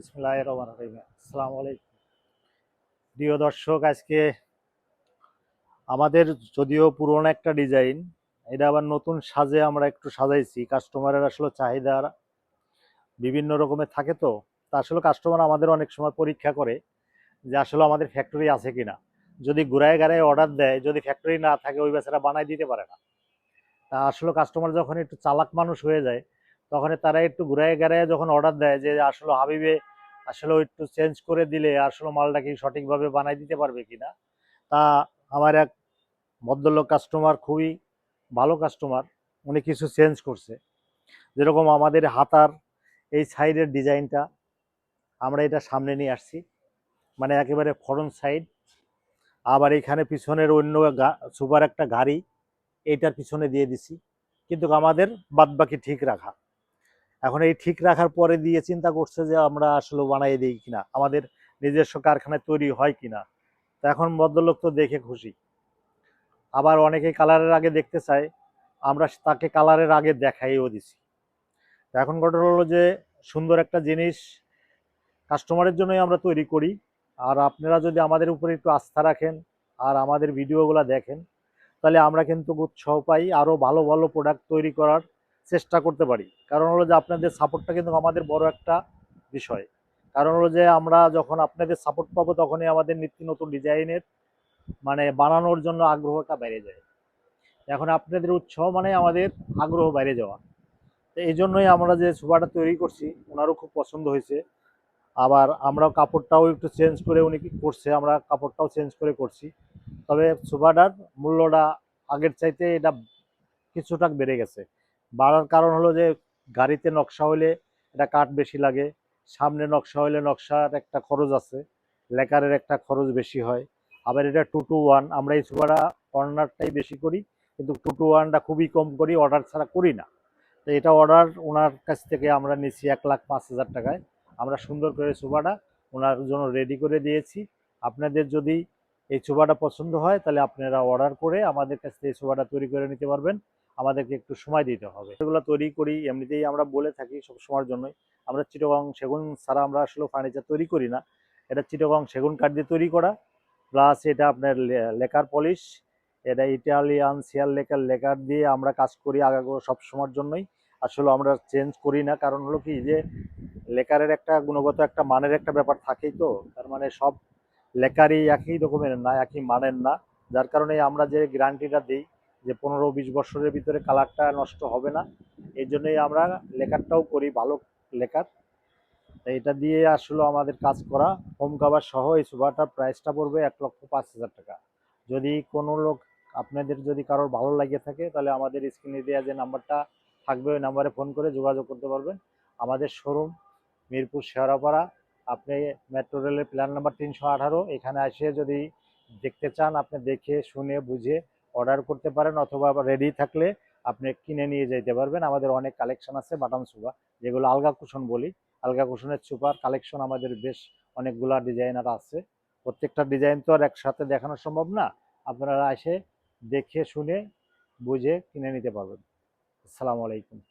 বিসমুল্লাহ রহমান রহিম। আসসালামু আলাইকুম। প্রিয় দর্শক, আজকে আমাদের যদিও পুরনো একটা ডিজাইন, এটা আবার নতুন সাজে আমরা একটু সাজাইছি। কাস্টমারের আসলে চাহিদা বিভিন্ন রকমের থাকে তো, তা আসলে কাস্টমার আমাদের অনেক সময় পরীক্ষা করে যে আসলে আমাদের ফ্যাক্টরি আছে কিনা। যদি ঘুরায় গাড়ায় অর্ডার দেয়, যদি ফ্যাক্টরি না থাকে, ওই বেচারা বানাই দিতে পারে না। তা আসলে কাস্টমার যখন একটু চালাক মানুষ হয়ে যায় তখন তারা একটু ঘুরায় গাড়ায় যখন অর্ডার দেয় যে আসলে হাবিবে আসলে একটু চেঞ্জ করে দিলে আসলে মালটা কি সঠিকভাবে বানাই দিতে পারবে কিনা? তা আমার এক ভদ্রলোক কাস্টমার খুবই ভালো কাস্টমার উনি কিছু চেঞ্জ করছে। যেরকম আমাদের হাতার এই সাইডের ডিজাইনটা আমরা এটা সামনে নিয়ে আসছি। মানে একেবারে ফরন সাইড আবার এখানে পিছনের অন্য সুপার একটা গাড়ি, এইটার পিছনে দিয়ে দিছি। কিন্তু আমাদের বাদবাকি ঠিক রাখা। এখন এই ঠিক রাখার পরে দিয়ে চিন্তা করছে যে আমরা আসলে বানাই দিই কিনা, আমাদের নিজস্ব কারখানায় তৈরি হয় কিনা। তো এখন ভদ্রলোক তো দেখে খুশি। আবার অনেকে কালারের আগে দেখতে চায়, আমরা তাকে কালারের আগে দেখাইও দিছি। এখন ঘটনা হলো যে সুন্দর একটা জিনিস কাস্টমারের জন্যই আমরা তৈরি করি। আর আপনারা যদি আমাদের উপরে একটু আস্থা রাখেন আর আমাদের ভিডিওগুলো দেখেন, তাহলে আমরা কিন্তু উৎসাহ পাই আরও ভালো ভালো প্রোডাক্ট তৈরি করার। চেষ্টা করতে পারি। কারণ হলো যে আপনাদের সাপোর্টটা কিন্তু আমাদের বড় একটা বিষয়। কারণ হলো যে আমরা যখন আপনাদের সাপোর্ট পাবো তখনই আমাদের নিত্য নতুন ডিজাইনের মানে বানানোর জন্য আগ্রহটা বেড়ে যায়। এখন আপনাদের উৎসাহ মানে আমাদের আগ্রহ বেড়ে যাওয়া। এই জন্যই আমরা যে সোফাটা তৈরি করছি, ওনারও খুব পছন্দ হয়েছে। আবার আমরাও কাপড়টাও একটু চেঞ্জ করে উনি করছে, আমরা কাপড়টাও চেঞ্জ করে করছি। তবে সোফাটার মূল্যটা আগের চাইতে এটা কিছুটা বেড়ে গেছে। বাড়ার কারণ হলো যে গাড়িতে নকশা হলে এটা কাঠ বেশি লাগে, সামনে নকশা হলে নকশার একটা খরচ আছে, লেকারের একটা খরচ বেশি হয়। আবার এটা টু টু ওয়ান আমরা এই সোফাটা কর্নারটাই বেশি করি, কিন্তু টু টু ওয়ানটা খুবই কম করি অর্ডার ছাড়া করি না। তো এটা অর্ডার ওনার কাছ থেকে আমরা নিচ্ছি এক লাখ পাঁচ হাজার টাকায়। আমরা সুন্দর করে সোফাটা ওনার জন্য রেডি করে দিয়েছি। আপনাদের যদি এই সোফাটা পছন্দ হয়, তাহলে আপনারা অর্ডার করে আমাদের কাছ থেকে এই সোফাটা তৈরি করে নিতে পারবেন। আমাদেরকে একটু সময় দিতে হবে। এগুলো তৈরি করি, এমনিতেই আমরা বলে থাকি সব সময়ের জন্যই। আমরা চিটগং সেগুন ছাড়া আমরা আসলে ফার্নিচার তৈরি করি না। এটা চিটগং সেগুন কাঠ দিয়ে তৈরি করা। প্লাস এটা আপনার লেকার পলিশ এটা ইটালিয়ান সিয়ার লেকার লেকার দিয়ে আমরা কাজ করি আগে সব সময়ের জন্যই। আসলে আমরা চেঞ্জ করি না, কারণ হলো কি যে, লেকারের একটা গুণগত একটা মানের একটা ব্যাপার থাকেই তো। তার মানে সব লেকারই একই রকমের না, একই মানের না। যার কারণে আমরা যে গ্যারান্টিটা দিই যে পনেরো বিশ বছরের ভিতরে কালারটা নষ্ট হবে না। এই জন্যই আমরা লেকারটাও করি, ভালো লেকার। এটা দিয়ে আসলে আমাদের কাজ করা। হোম কাভার সহ এই সোফাটার প্রাইসটা পড়বে এক লক্ষ পাঁচ হাজার টাকা। যদি কোনো লোক, আপনাদের যদি কারোর ভালো লাগে থাকে, তাহলে আমাদের স্ক্রিনে দেওয়া যে নাম্বারটা থাকবে, ওই নাম্বারে ফোন করে যোগাযোগ করতে পারবেন। আমাদের শোরুম মিরপুর শেওড়াপাড়া। আপনি মেট্রো রেলের প্ল্যান নাম্বার তিনশো আঠারো, এখানে এসে যদি দেখতে চান, আপনি দেখে, শুনে, বুঝে অর্ডার করতে পারেন অথবা রেডি থাকলে আপনি কিনে নিয়ে যেতে পারবেন। আমাদের অনেক কালেকশন আছে, বাটাম সুপা যেগুলো আলগা কুশন বলি। আলগা কুশনের সুপার কালেকশন আমাদের বেশ অনেকগুলা ডিজাইনার আছে। প্রত্যেকটা ডিজাইন তো আর একসাথে দেখানো সম্ভব না। আপনারা এসে দেখে, শুনে, বুঝে কিনে নিতে পারবেন। আসসালামু আলাইকুম।